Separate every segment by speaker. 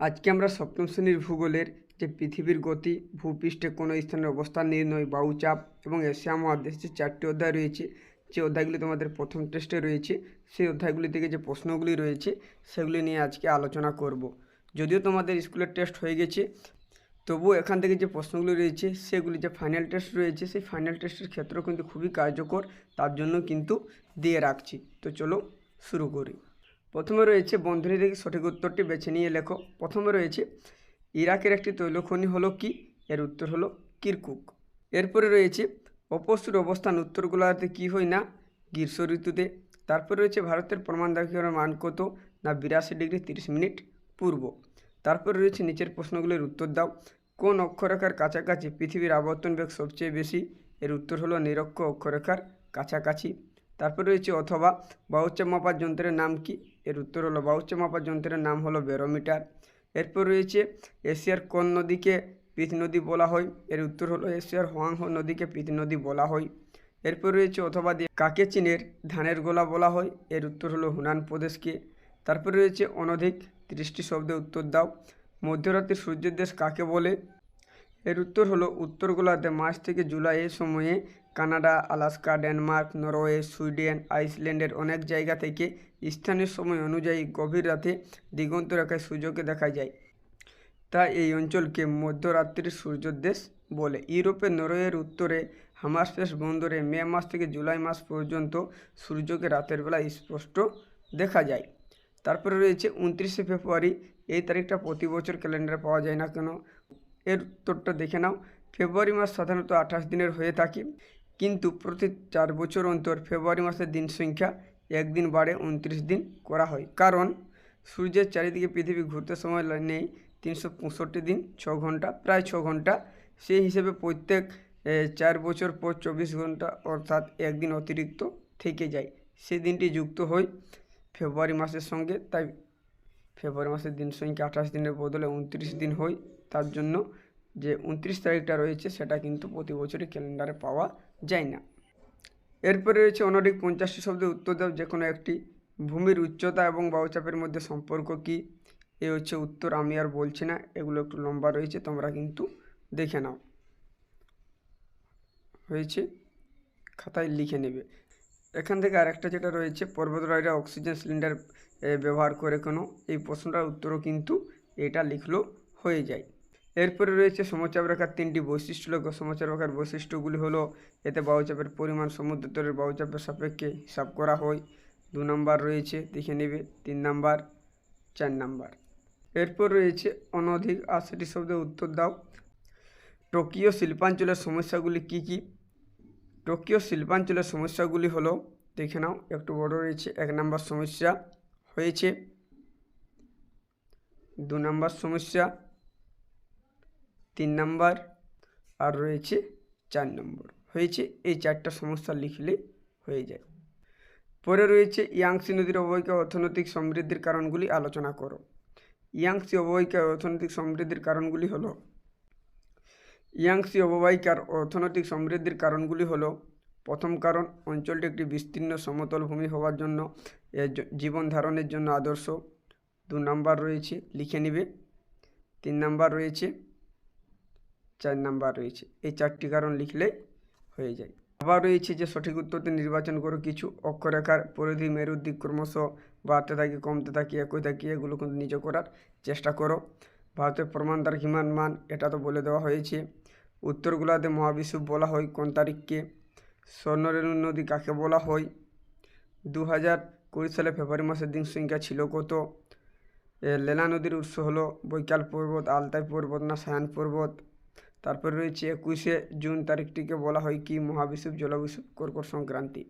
Speaker 1: আজকে আমরা সপ্তম শ্রেণির ভূগোলের যে পৃথিবীর গতি, ভূপৃষ্ঠে কোনো স্থানের অবস্থান নির্ণয় বাউচাপ এবং এশিয়া মহাদেশে চারটি অধ্যায় রয়েছে, যে অধ্যায়গুলি তোমাদের প্রথম টেস্টে রয়েছে, সেই অধ্যায়গুলি থেকে যে প্রশ্নগুলি রয়েছে, সেগুলি নিয়ে আজকে আলোচনা করব। যদিও তোমাদের স্কুলের টেস্ট হয়ে গেছে, তবুও এখান থেকে যে প্রশ্নগুলি রয়েছে, সেগুলি যে ফাইনাল টেস্ট রয়েছে, সেই ফাইনাল টেস্টের ক্ষেত্রেও কিন্তু খুবই কার্যকর, তার জন্য কিন্তু দিয়ে রাখছি। তো চলো শুরু করি। প্রথমে রয়েছে বন্ধনী থেকে সঠিক উত্তরটি বেছে নিয়ে লেখো। প্রথমে রয়েছে, ইরাকের একটি তৈলখনি হলো কি? এর উত্তর হলো কিরকুক। এরপরে রয়েছে অপসুর অবস্থান উত্তর গোলার্ধে কী হয় না? গ্রীষ্ম ঋতুতে। তারপরে রয়েছে, ভারতের প্রমাণ দাখিলের মান কত? না, বিরাশি ডিগ্রি তিরিশ মিনিট পূর্ব। তারপরে রয়েছে, নিচের প্রশ্নগুলির উত্তর দাও। কোন অক্ষরেখার কাছাকাছি পৃথিবীর আবর্তন বেগ সবচেয়ে বেশি? এর উত্তর হলো নিরক্ষ অক্ষরেখার কাছাকাছি। তারপরে রয়েছে অথবা বাউচাপ মাপার যন্ত্রের নাম কি? এর উত্তর হলো বাউচাপ মাপার যন্ত্রের নাম হলো ব্যারোমিটার। এরপর রয়েছে এশিয়ার কোন নদীকে পিত নদী বলা হয়? এর উত্তর হলো এশিয়ার হোয়াংহো নদীকে পিত নদী বলা হয়। এরপর রয়েছে অথবা দিয়ে কাকে চীনের ধানের গোলা বলা হয়? এর উত্তর হলো হুনান প্রদেশকে। তারপরে রয়েছে অনধিক ত্রিশটি শব্দে উত্তর দাও। মধ্যরাত্রির সূর্যের দেশ কাকে বলে? এর উত্তর হলো উত্তর গোলার্ধে মার্চ থেকে জুলাই এর সময়ে Canada, Alaska, Denmark, Norway, Sweden, আইসল্যান্ডের অনেক জায়গা থেকে স্থানীয় সময় অনুযায়ী গভীর রাতে দিগন্ত রেখায় সূর্যকে দেখা যায়। তাই এই অঞ্চলকে মধ্যরাত্রির সূর্যদেশ বলে। ইউরোপের নরওয়ের উত্তরে হামারস্পেস বন্দরে মে মাস থেকে জুলাই মাস পর্যন্ত সূর্যকে রাতের বেলা স্পষ্ট দেখা যায়। তারপরে রয়েছে উনত্রিশে ফেব্রুয়ারি। এই তারিখটা প্রতি বছর ক্যালেন্ডারে পাওয়া যায় না কেন? এর উত্তরটা দেখে নাও। ফেব্রুয়ারি মাস সাধারণত আঠাশ দিনের হয়ে থাকে। কিন্তু প্রতি চার বছর অন্তর ফেব্রুয়ারি মাসের দিন সংখ্যা একদিন বাড়ে, উনত্রিশ দিন করা হয়। কারণ, সূর্যের চারিদিকে পৃথিবী ঘুরতে সময় নেই, তিনশো পঁয়ষট্টি দিন, ছ ঘণ্টা, প্রায় ছ ঘণ্টা। সেই হিসেবে প্রত্যেক চার বছর পর চব্বিশ ঘণ্টা অর্থাৎ একদিন অতিরিক্ত থেকে যায়। সেই দিনটি যুক্ত হয় ফেব্রুয়ারি মাসের সঙ্গে, তাই ফেব্রুয়ারি মাসের দিন সংখ্যা আঠাশ দিনের বদলে উনত্রিশ দিন হয়। তার জন্য যে উনত্রিশ তারিখটা রয়েছে, সেটা কিন্তু প্রতি বছরই ক্যালেন্ডারে পাওয়া যায় না। এরপরে রয়েছে অনধিক পঞ্চাশটি শব্দের উত্তর দাও যে কোনো একটি। ভূমির উচ্চতা এবং বায়ুচাপের মধ্যে সম্পর্ক কি? এ হচ্ছে উত্তর, আমি আর বলছি না, এগুলো একটু লম্বা রয়েছে, তোমরা কিন্তু দেখে নাও। হয়েছে, খাতায় লিখে নেবে। এখান থেকে আরেকটা যেটা রয়েছে, পর্বতরাইরা অক্সিজেন সিলিন্ডার ব্যবহার করে কোনো, এই প্রশ্নটার উত্তরও কিন্তু এটা লিখলেও হয়ে যায়। এরপরে রয়েছে সমচাপ রেখার তিনটি বৈশিষ্ট্য লেখো সমচাপ রেখার বৈশিষ্ট্যগুলি হলো, এতে বায়ুচাপের পরিমাণ সমুদ্রতলের বায়ুচাপের সাপেক্ষে হিসাব করা হয়। দু নম্বর রয়েছে, দেখে নেবে, তিন নাম্বার, চার নাম্বার। এরপর রয়েছে, অনধিক আশিটি শব্দের উত্তর দাও। টোকিও শিল্পাঞ্চলের সমস্যাগুলি কি কি? টোকিও শিল্পাঞ্চলের সমস্যাগুলি হলো, দেখে নাও, একটু বড় রয়েছে, এক নম্বর সমস্যা হয়েছে। দু নম্বর সমস্যা তিন নম্বর, আর রয়েছে চার নম্বর। হয়েছে এই চারটা সমস্যা লিখলে হয়ে যায়। পরে রয়েছে ইয়াংসি নদীর অববাহিকা অর্থনৈতিক সমৃদ্ধির কারণগুলি আলোচনা করো। ইয়াংসি অববাহিকার অর্থনৈতিক সমৃদ্ধির কারণগুলি হলো, ইয়াংসি অববাহিকার অর্থনৈতিক সমৃদ্ধির কারণগুলি হলো, প্রথম কারণ, অঞ্চলটি একটি বিস্তীর্ণ সমতল ভূমি হওয়ার জন্য জীবন ধারণের জন্য আদর্শ। দু নাম্বার রয়েছে, লিখে নিবে। তিন নাম্বার রয়েছে চার নাম্বার রয়েছে। এই চারটি কারণ লিখলে হয়ে যায়। আবার রয়েছে যে সঠিক উত্তরটি নির্বাচন করো, কিছু অক্ষরেখার পরিধি, মেরুর দিক ক্রমশ বাড়তে থাকে, কমতে থাকে, একই থাকে, এগুলো কিন্তু নিজে করার চেষ্টা করো। ভারতের প্রমাণ তার হিমান মান, এটা তো বলে দেওয়া হয়েছে। উত্তর গোলার্ধে মহাবিশ্ব বলা হয় কোন তারিখকে, স্বর্ণরেণু নদী কাকে বলা হয় দু হাজার কুড়ি সালে ফেব্রুয়ারি মাসের দিন সংখ্যা ছিল কত লেনা নদীর উৎস হলো বৈকাল পর্বত, আলতাই পর্বত না সায়ান পর্বত? তারপর রয়েছে একুশে জুন তারিখটিকে বলা হয় কি মহাবিষুব, জলবিষুব, কর্কট সংক্রান্তি।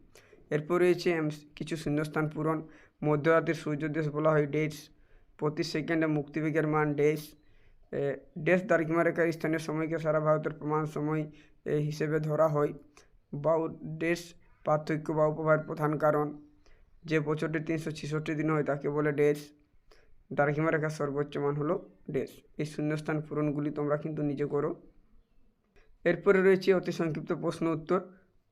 Speaker 1: এরপর রয়েছে কিছু শূন্যস্থান পূরণ। মধ্যরাতের সূর্যদেশ বলা হয় ডেটস প্রতি সেকেন্ডে মুক্তিবেগের মান ডেস। ডেস দ্রাঘিমা রেখার স্থানীয় সময়কে সারা ভারতের প্রমাণ সময় হিসেবে ধরা হয়। বাউ, ডেস পার্থক্য বা উপভার প্রধান কারণ। যে বছরটি তিনশো ছেষট্টি দিন হয় তাকে বলে ডেস। দ্রাঘিমা রেখার সর্বোচ্চ মান হলো ডেস। এই শূন্যস্থান পূরণগুলি তোমরা কিন্তু নিজে করো। এরপরে রয়েছে অতি সংক্ষিপ্ত প্রশ্ন উত্তর।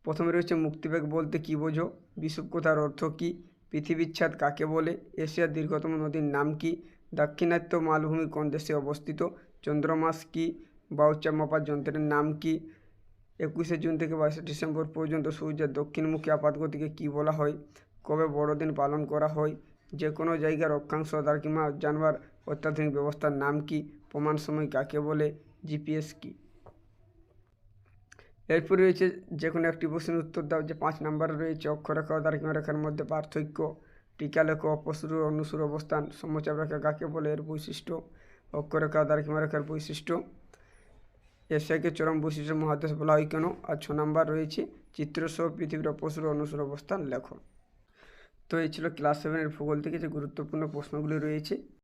Speaker 1: প্রথমে রয়েছে মুক্তিবেগ বলতে কী বোঝো? বিষুব কথার অর্থ কী? পৃথিবীর ছাদ কাকে বলে? এশিয়ার দীর্ঘতম নদীর নাম কি? দাক্ষিণাত্য মালভূমি কোন দেশে অবস্থিত? চন্দ্রমাস কি বাউচাপ মাপার যন্ত্রের নাম কি? একুশে জুন থেকে বাইশে ডিসেম্বর পর্যন্ত সূর্যের দক্ষিণমুখী আপাতগতিকে কী বলা হয়? কবে বড়দিন পালন করা হয়? যে কোনো জায়গার অক্ষাংশ দ্রাঘিমা জানবার অত্যাধুনিক ব্যবস্থার নাম কি? প্রমাণ সময় কাকে বলে? জিপিএস কি? এরপরে রয়েছে যে কোনো একটি প্রশ্নের উত্তর দাও, যে পাঁচ নম্বরে রয়েছে অক্ষরেখা ও রেখার মধ্যে পার্থক্য। টিকা লেখ, অপসুর অনুসুর অবস্থান, সমচাপ রেখা কাকে বলে এর বৈশিষ্ট্য? অক্ষরেখা ও রেখার বৈশিষ্ট্য? এশিয়াকে চরম বৈশিষ্ট্য মহাদেশ বলা হয় কেন? আর ছ নম্বর রয়েছে চিত্রসহ পৃথিবীর অপসুর অনুসুর অবস্থান লেখ। তো এই ছিল ক্লাস সেভেনের ভূগোল থেকে যে গুরুত্বপূর্ণ প্রশ্নগুলি রয়েছে।